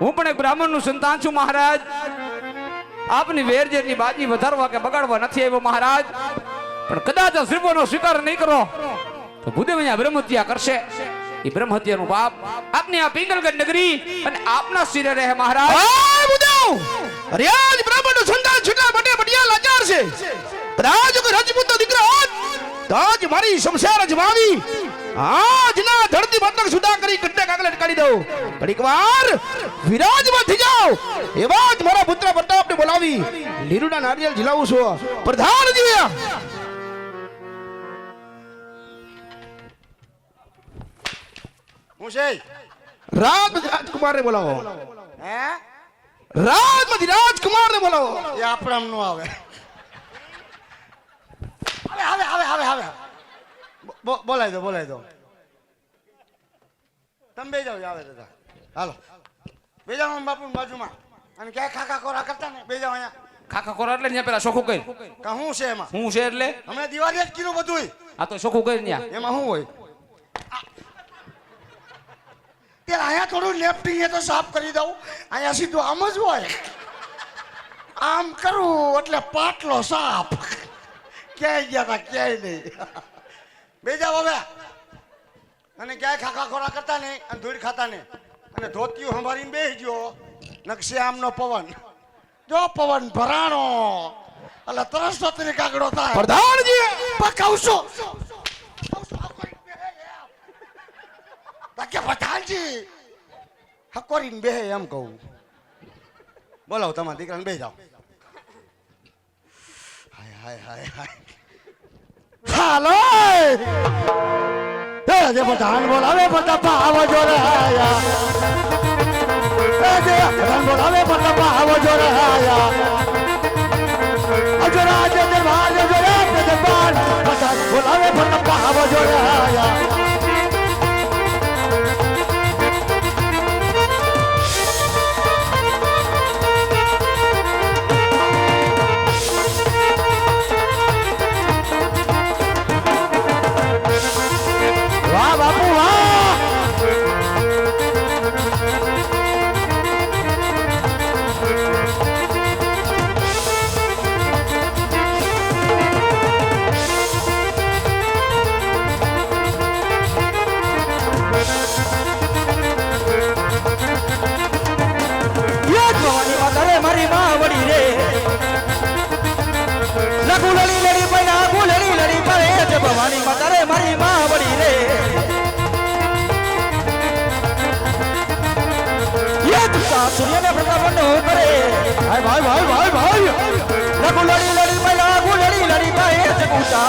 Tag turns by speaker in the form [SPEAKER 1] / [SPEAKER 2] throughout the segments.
[SPEAKER 1] હું પણ એક બ્રાહ્મણનું સંતાન છું, મહારાજ. આપની વેર જેટલી બાજી વધારવા કે બગાડવા નથી આવ્યો, મહારાજ. પણ કદાચ આ શ્રીપોનો સ્વીકાર નહીં કરો, તો ભૂદેવ અહીંયા બ્રહ્મહત્યા કરશે. એ બ્રહ્મહત્યાનું પાપ આપની આ પિંગલગઢ નગરી અને આપના શિરે રહે, મહારાજ.
[SPEAKER 2] આ બુદાવ રિયાજ બ્રાહ્મણનું સંતાન છૂટા બટે બટિયા લાચાર છે. રાજ રાજપૂતનો દીકરો હોત, તો આજ મારી શમશાર આજના ધરતી મતલબ સુધા કરી કટ્ટે કાગલે કાઢી દઉં. ઘડીક વાર વિરાજમાં થઈ જાઓ એવા જ મારા પુત્ર પ્રતાપને બોલાવી લીરુના નારિયેલ ઝીલાવું છું. પ્રધાનજી!
[SPEAKER 3] હું છે
[SPEAKER 2] રાજ રાજકુમારને બોલાવો.
[SPEAKER 3] હે?
[SPEAKER 2] રાજમાંથી રાજકુમારને બોલાવો.
[SPEAKER 3] એ આપણામ નો આવે. આવે હવે આવે આવે હવે. બો- બોલાવી દો બોલાય દો તમે બે જાઓ આવે દાદા હાલો બે જાઓ બાપુ બાજુમાં અને ક્યાંય ખાખા ખોરા કરતા ને બે જાઓ અહીંયા
[SPEAKER 1] ખાખા ખોરા એટલે ત્યાં પેલા ચોખ્ખું
[SPEAKER 3] કઈ હું છે એમાં
[SPEAKER 1] હું છે એટલે
[SPEAKER 3] હમણાં દિવાળી જ કીધું બધું
[SPEAKER 1] આ તો ચોખ્ખું કઈ ત્યાં
[SPEAKER 3] એમાં શું હોય તે અહીંયા થોડું લેફ્ટિંગ એ તો સાફ કરી દઉં અહીંયા સીધું આમ જ હોય આમ કરું એટલે પાટલો સાફ ક્યાંય ગયા હતા ક્યાંય નહીં બે જાઓ હવે. અને ક્યાંય ખાખા ખોરા કરતા નહીં અને ધૂળ ખાતા નહીં. અને ધોતિયું સંભાળીને બેસી ગયો નકશે આમનો પવન. જો પવન ભરાણો. એટલે ત્રણસો તરીકે કાગડો થાય.
[SPEAKER 2] પ્રધાનજી!
[SPEAKER 3] પકાવશો. બાકી પ્રધાનજી હકોરીને બે એમ કહું. બોલાવો તમારા દીકરાને બે જાઓ. હાય હાય હાય હાય. એ જે પ્રધાન બોલાવે બધા ભાવ જોડે આયા. એ જે પ્રધાન બોલાવે બધા ભાવ જોડે આયા. અજરા આજે દરબાર જોડે તે દરબાર પ્રધાન બોલાવે બધા ભાવ જોડે આયા.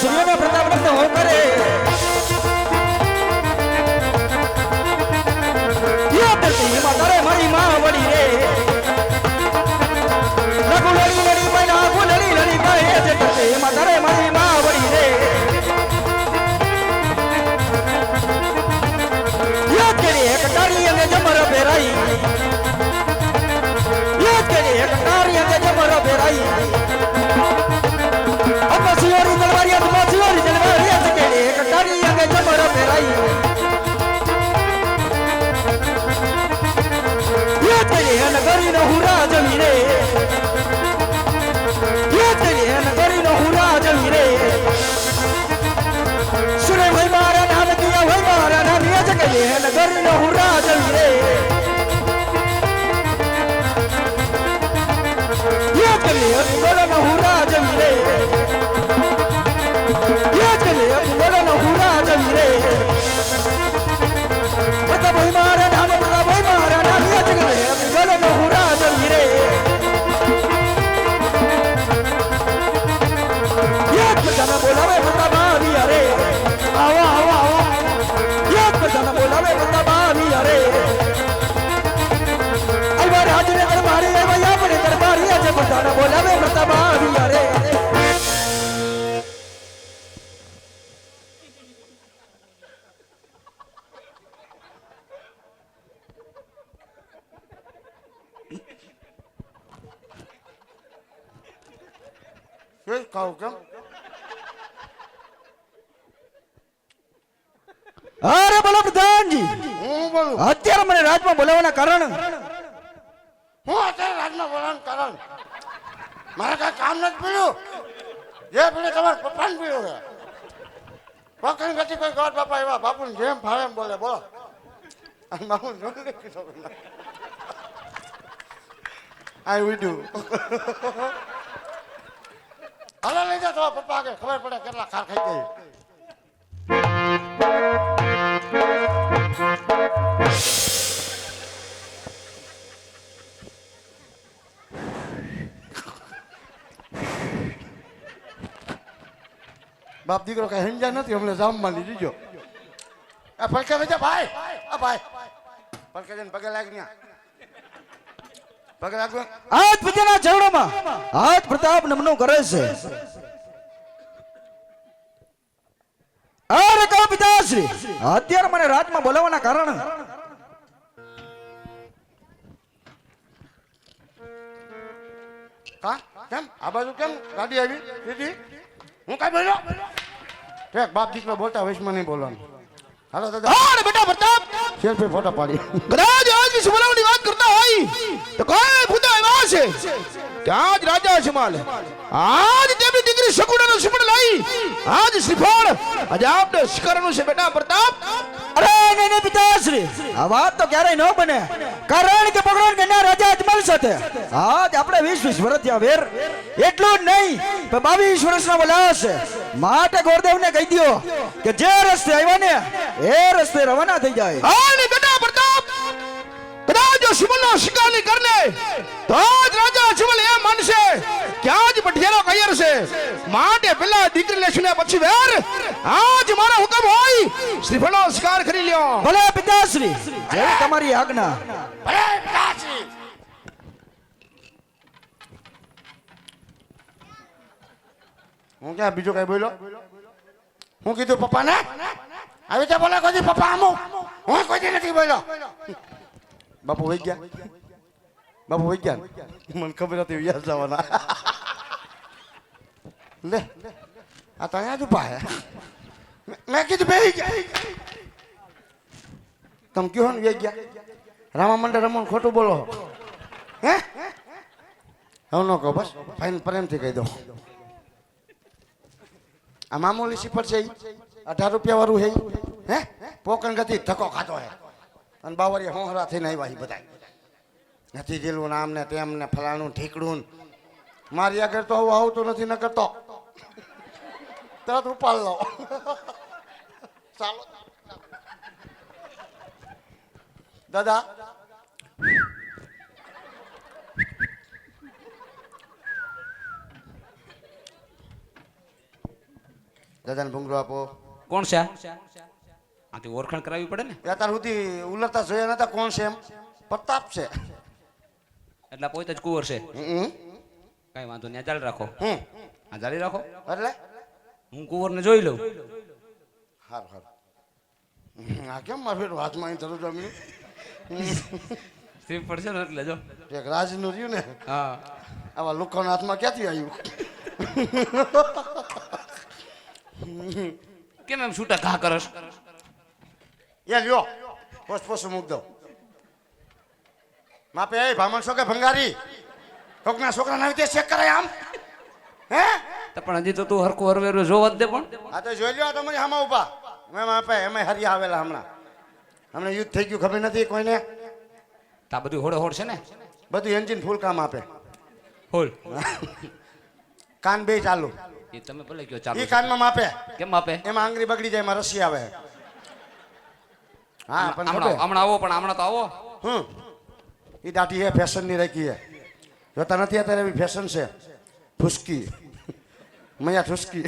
[SPEAKER 2] સૂર્યને પ્રતાપ કરે? Ay, ay, ay. યતરીન કરીને હુરા જવી રે યતરીન કરીને હુરા જવી રે બધા ભાઈ મારા નામ બધા ભાઈ મારા નામ યજ કહીએ કરીને હુરા જવી રે યાદ બધાને બોલાવે બધા બાવી અરે આવો આવો આવો યાદ બધાને બોલાવે બધા બાવી અરે બધાને બોલાવે અરે
[SPEAKER 3] કહું કેમ?
[SPEAKER 2] અરે બોલો પ્રધાનજી.
[SPEAKER 3] હું બોલું?
[SPEAKER 2] અત્યારે મને રાજમાં બોલાવવાના કારણ.
[SPEAKER 3] રાજમાં બોલાવાનું કારણ. મારે કાંઈ કામ નથી પીડ્યું. જે પીડ્યું તમારા પપ્પાને પીડ્યું છે. પકડી પછી કોઈ ગોટ બાપા એવા. બાપુને જેમ ફાવે એમ બોલે, બોલો. અને બાપુ જોઈ કીધો આઈ વિડ્યું હાલો, લઈ જા તમારા પપ્પા કે ખબર પડે કેટલા ખાર ખાઈ ગઈ. બાપ દીકરો કઈ સમજ્યા નથી હમણાં જામમાં લીધી જો આ ફરકે ભાઈ. આ ભાઈ. ફરકે જઈને પગે લાગ ન્યા. પગે લાગો
[SPEAKER 2] હાથ પિતાના ચરણોમાં. હાથ પ્રતાપ નમનો કરે છે. અરે કા પિતાશ્રી અત્યારે મને રાતમાં બોલાવવાના કારણ?
[SPEAKER 3] હા કેમ? આ બાજુ કેમ? ગાડી આવી? દીદી? હું કઈ બોલ્યો? ઠેક બાપ દીકરો બોલતા વૈશ્વમાં નહીં બોલવાનું. હાલો દાદા.
[SPEAKER 2] અરે બેટા પ્રતાપ.
[SPEAKER 3] સેલ્ફી ફોટો પાડી.
[SPEAKER 2] કદાચ આજ વિશે બોલાવવાની વાત કરતા હોય તો કોઈ ભૂતા એવો છે કે આજ રાજા શિમાલ આજ તેમની દીકરી શકુડાનો સુપડ લઈ આજ શ્રીફળ. આજે આપને શિકારનું છે બેટા પ્રતાપ. અરે, નહીં નહીં, પિતાશ્રી. તો આપણે વીસ વીસ વર્ષ થયા, વેર. એટલું જ નહીં પણ બાવીસ વર્ષના બોલાયા છે માટે ગોરદેવને કહી દ્યો કે જે રસ્તે આવ્યા ને, એ રસ્તે રવાના થઈ જાય. શિવલનો શિકાર નહીં કરને તો જ રાજા શિવલ એમ માનશે કે આજ પઠિયારો કૈયર છે. માટે પેલા દીકરી લેશું ને પછી વેર. આજ મારો હુકમ હોય. શ્રીફળનો શિકાર કરી લ્યો. ભલે પિતાશ્રી જેવી તમારી આજ્ઞા.
[SPEAKER 3] ભલે પિતાશ્રી. હું ક્યાં બીજું કઈ બોલ્યો? હું કીધું પપ્પાને? આવી રીતે બોલે કોઈ દી પપ્પા અમુક. હું કોઈ નથી બોલ્યો. બાપુ વહી ગયા બાપુ વહી ગયા મને ખબર હતી વ્યાસ જવાના લે આ તો અહીંયા જ ઊભા હે મેં- મેં કીધું બેહી ગયા તમે કયો ને વહી ગયા રામા મંડળ રમણ ખોટું બોલો હે હવે ન કહો બસ ફાઇન પ્રેમથી કહી દો આ મામૂલી સિફર છે ઈ? અઢાર રૂપિયા વાળું હે ઈ? હે પોકણ ગતિ ધક્કો ખાતો હે અને બાવરિયા હોહરા થઈને આવ્યા ઈ બધા નથી જેલું નામ ને તેમ ને ફલાણું ઠીકડું મારી આગળ તો આવું આવતું નથી ન કરતો તરત ઉપાડ લો. ચાલો. દાદા. દાદાને ભૂંગળો આપો.
[SPEAKER 1] કોણ છે? આથી ઓળખાણ કરાવવી પડે ને?
[SPEAKER 3] અત્યાર સુધી ઉલરતા જોયા નતા કોણ છે એમ. પ્રતાપ છે.
[SPEAKER 1] એટલે પોતે જ કુંવર છે. કઈ વાંધો નહીં ચાલી રાખો.
[SPEAKER 3] હું
[SPEAKER 1] આ ચાલી રાખો.
[SPEAKER 3] એટલે?
[SPEAKER 1] હું કુંવરને જોઈ લઉં.
[SPEAKER 3] હારું હારું. આ કેમ મારે હાથમાં અહીં ધરું જમ્યું
[SPEAKER 1] સ્ત્રી પડશે ને એટલે જો.
[SPEAKER 3] એક રાજનું રહ્યું ને?
[SPEAKER 1] હા.
[SPEAKER 3] આવા લોકોના હાથમાં ક્યાંથી આવ્યું?
[SPEAKER 1] કેમ એમ છૂટા ઘા કરસ?
[SPEAKER 3] એ લ્યો. પોસ્ટ પોસ મૂક દો માપે એ ભામણ છો કે ભંગારી. કોકના છોકરાને આવી રીતે ચેક કરાય આમ. હે?
[SPEAKER 1] તો પણ હજી તો તું હરખું હરવેરું જોવા દે પણ.
[SPEAKER 3] આ તો જોઈ લ્યો આ તમારી હામાં ઊભા. મેં માપે એમાં હરિયા આવેલા હમણાં. હમણાં યુદ્ધ થઈ ગયું ખબર નથી કોઈને.
[SPEAKER 1] તા બધું હોડે હોડ છે ને?
[SPEAKER 3] બધું એન્જિન ફૂલ કામ આપે.
[SPEAKER 1] હોલ
[SPEAKER 3] કાન બે ચાલુ.
[SPEAKER 1] એ તમે ભલે કયો ચાલુ એ
[SPEAKER 3] કાનમાં માપે.
[SPEAKER 1] કેમ માપે?
[SPEAKER 3] એમાં આંગળી બગડી જાય એમાં રસી આવે. હા પણ
[SPEAKER 1] હમણાં
[SPEAKER 3] ખબર
[SPEAKER 1] હમણાં આવો પણ હમણાં તો આવો
[SPEAKER 3] હમ એ દાઢી હે ફેશનની રાખી હે જોતા નથી અત્યારે એવી ફેશન છે ફુસકી મૈયા ઠુસકી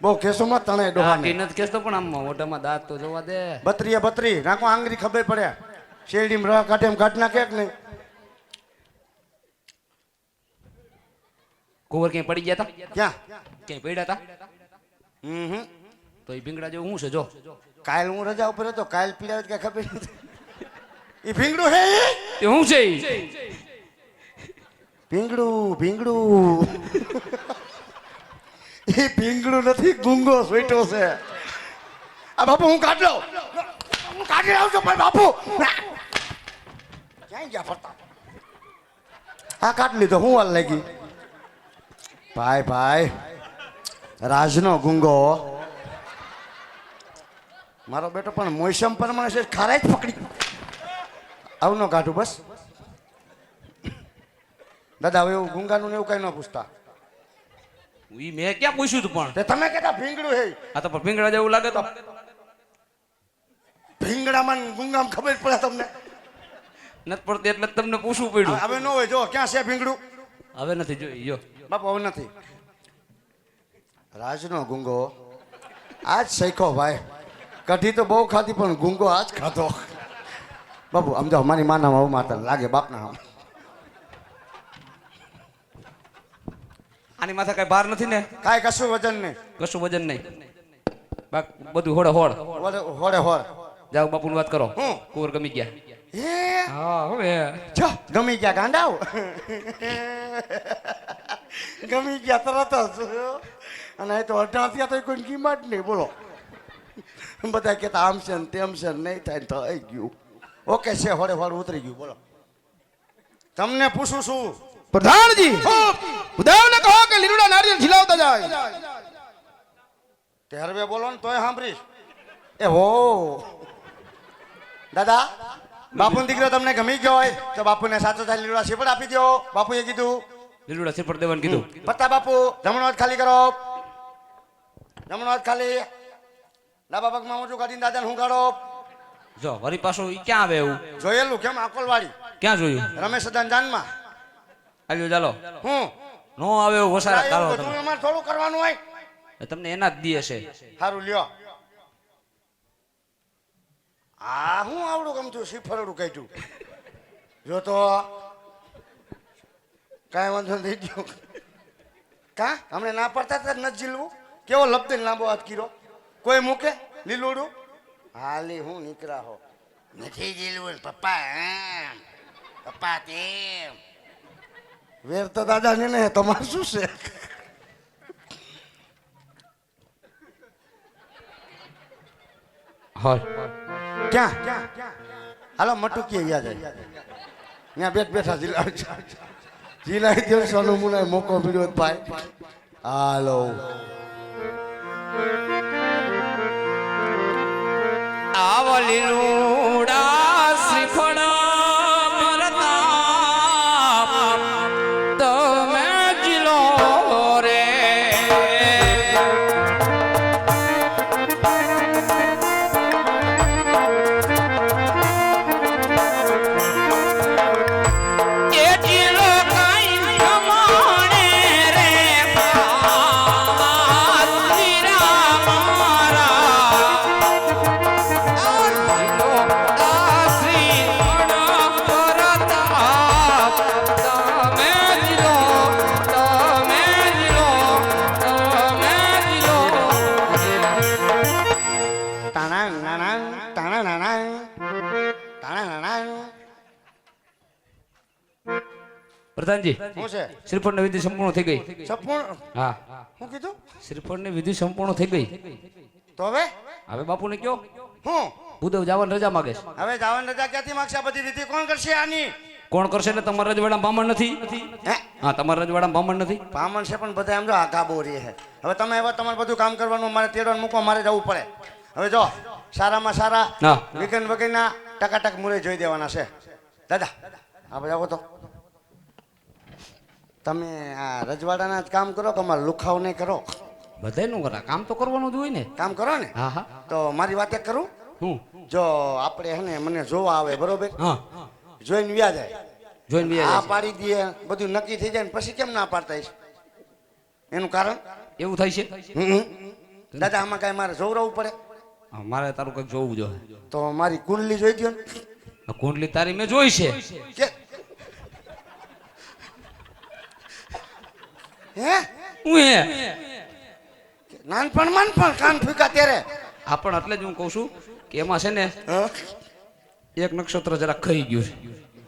[SPEAKER 3] બહુ કેસોમાં તણે
[SPEAKER 1] આ
[SPEAKER 3] ડોહાને
[SPEAKER 1] ટી નથી કેસતો પણ આમ મોઢામાં દાંત તો જોવા દે।
[SPEAKER 3] બત્રીએ બત્રી નાખો આંગળી ખબર પડે શેરડીમાં રહ કાઢે એમ કાઢ નાખે કે નહીં
[SPEAKER 1] કુંવર ક્યાંય પડી ગયા હતા
[SPEAKER 3] ક્યાં
[SPEAKER 1] ક્યાંય પડ્યા હતા
[SPEAKER 3] હમ હમ
[SPEAKER 1] તો એ ભીંગડા જેવું શું છે? જો.
[SPEAKER 3] કાલ હું રજા ઉપર હતો કાલ પીડાવે કઈ ખબર નથી એ ભીંગડું હે
[SPEAKER 1] એ? શું છે?
[SPEAKER 3] ભીંગડું ભીંગડું. એ ભીંગડું નથી ગુંગો સોઈટો છે. આ બાપુ હું કાઢ લઉં. હું કાઢી લાવું છું પણ બાપુ ક્યાંય ગયા ફરતા? આ કાટ લીધો હું હાલ લાગી. ભાઈ ભાઈ રાજનો ગુંગો. મારો બેટો પણ મોસમ પ્રમાણે છે ખારા જ પકડી. આવું ન કાઢું બસ. દાદા હવે એવું ગુંગાનું ને એવું કઈ ન પૂછતા.
[SPEAKER 1] ઈ મેં ક્યાં પૂછ્યું તું પણ?
[SPEAKER 3] તે તમે કેતા ભીંગડું હે.
[SPEAKER 1] આ તો ભીંગડા જેવું લાગે તો.
[SPEAKER 3] ભીંગડામાં ગુંગામાં ખબર પડે તમને?
[SPEAKER 1] નથી પડતી એટલે તમને પૂછવું પડ્યું.
[SPEAKER 3] હવે ન હોય જો ક્યાં છે ભીંગડું?
[SPEAKER 1] હવે નથી જોઈ જો.
[SPEAKER 3] બાપુ હવે નથી. રાજનો ગુંગો. આજ શેખો ભાઈ. કઢી તો બહુ ખાધી પણ ગુંગો આજ ખાધો. બાપુ આમ તો અમારી માના આવું માતા લાગે બાપના આમ.
[SPEAKER 1] આની માથે કઈ ભાર નથી ને?
[SPEAKER 3] કાંઈ કશું વજન નહીં.
[SPEAKER 1] કશું વજન નહીં. બધું હોડે હોડ
[SPEAKER 3] હોડે હોડે
[SPEAKER 1] જાઓ બાપુની વાત કરો.
[SPEAKER 3] હું?
[SPEAKER 1] કુંવર ગમી ગયા.
[SPEAKER 3] હે?
[SPEAKER 1] હા હવે
[SPEAKER 3] જો ગમી ગયા ગાંડાઓ. ગમી ગયા તરત જ. અને એ તો અઢાર થયા તો કોઈ કિંમત નહીં બોલો. બધા કહેતા આમ છે ને તેમ છે નહીં થાય ને થઈ ગયું. ઓકે છે હોડે હોડ ઉતરી ગયું બોલો. તમને પૂછું છું.
[SPEAKER 2] પ્રધાનજી ઉદાહરણ કહો કે લીલુડા નારિયેળ ઝીલાવતા જાય.
[SPEAKER 3] તે બોલો ને તોય સાંભળીશ. એ હો. દાદા બાપુ દીકરો તમને ગમી ગયો હોય તો બાપુને સાચો થાય લીલુડા શેપડ આપી દો બાપુએ કીધું.
[SPEAKER 1] લીલુડા શેપડ દેવાનું કીધું.
[SPEAKER 3] પત્તા બાપુ જમણો હાથ ખાલી કરો. જમણો હાથ ખાલી. ડાબા પગમાં મોટું કાઢીને દાદાને હું કાઢો
[SPEAKER 1] જો વરી પાછું ઈ ક્યાં આવે એવું?
[SPEAKER 3] જોયેલું કેમ? આકોલવાડી.
[SPEAKER 1] ક્યાં જોયું?
[SPEAKER 3] રમેશ જાનમાં.
[SPEAKER 1] આવ્યો ચાલો.
[SPEAKER 3] હું?
[SPEAKER 1] નો આવે એવું વસારા કાઢો તમે.
[SPEAKER 3] અમારે થોડું કરવાનું હોય.
[SPEAKER 1] તમને એના જ દી છે
[SPEAKER 3] સારું લ્યો. આ હું આવડું ગમતું શ્રીફળડું કાઢ્યું. જો તો કાંઈ વાંધો નહીં ગયો કા? અમને ના પડતા જ ન જીલવું કેવો લપદે લાંબો હાથ કીરો કોઈ મૂકે? લીલુડું? હાલી હું નીકળા હો. નથી ઝીલવું પપ્પા એમ પપ્પા તેમ. વેર તો દાદાને ને તમારું શું છે? ક્યાં? હાલો મટુકી યાદ જાય. ત્યાં બેઠ બેઠા જિલ્લા જિલ્લા દિવસ સોનું મુને મોકો મળ્યો ભાઈ. હાલો.
[SPEAKER 1] આવ લીલુડા પ્રધાનજી
[SPEAKER 3] શું છે?
[SPEAKER 1] શ્રીફળ વિધિ સંપૂર્ણ થઈ ગઈ.
[SPEAKER 3] સંપૂર્ણ?
[SPEAKER 1] હા.
[SPEAKER 3] શું કીધું?
[SPEAKER 1] શ્રીફળની વિધિ સંપૂર્ણ થઈ ગઈ.
[SPEAKER 3] તો હવે?
[SPEAKER 1] હવે બાપુને કયો?
[SPEAKER 3] હું?
[SPEAKER 1] ભૂદેવ જાવન રજા માગે છે
[SPEAKER 3] હવે જાવન રજા ક્યાંથી માગશે? બધી વિધિ કોણ કરશે આની?
[SPEAKER 1] કોણ કરશે એટલે તમારા રજવાડા બામણ નથી.
[SPEAKER 3] હે?
[SPEAKER 1] હા તમારા રજવાડા બામણ નથી.
[SPEAKER 3] પામણ છે પણ બધા એમ જો આઘા બોરી છે. હવે તમે હવે તમારે બધું કામ કરવાનું મારે તેડવાનું મૂકવા મારે જવું પડે. હવે જો સારામાં સારા. વિકન વગરના ટકાટક મૂળે જોઈ દેવાના છે. દાદા આ બધા આવો તો. તમે આ રજવાડાના જ કામ કરો કે અમારે લુખાવ નહીં કરો?
[SPEAKER 1] બધાયનું કરા કામ તો કરવાનું જ હોય ને.
[SPEAKER 3] કામ કરો ને?
[SPEAKER 1] હા હા.
[SPEAKER 3] તો મારી વાત કરું?
[SPEAKER 1] હું?
[SPEAKER 3] જો આપણે હે ને મને જોવા આવે બરોબર?
[SPEAKER 1] હા.
[SPEAKER 3] જોઈને વ્યા જાય.
[SPEAKER 1] જોઈને વ્યા
[SPEAKER 3] આ પાડી દે બધું નક્કી થઈ જાય ને પછી કેમ ના પાડતા છે એનું કારણ?
[SPEAKER 1] એવું થાય છે?
[SPEAKER 3] દાદા આમાં કાંઈ મારે જોવરાવવું પડે?
[SPEAKER 1] મારે તારું કંઈક જોવું જોઈએ
[SPEAKER 3] તો મારી કુંડલી જોઈ દો ને.
[SPEAKER 1] કુંડલી તારી મેં જોઈ છે.
[SPEAKER 3] હે?
[SPEAKER 1] હું હે?
[SPEAKER 3] નાનપણમાં માનપણ કાન ફૂકા ત્યારે.
[SPEAKER 1] હા પણ એટલે જ હું કહું છું કે એમાં છે ને? એક નક્ષત્ર જરા ખરી ગયું છે.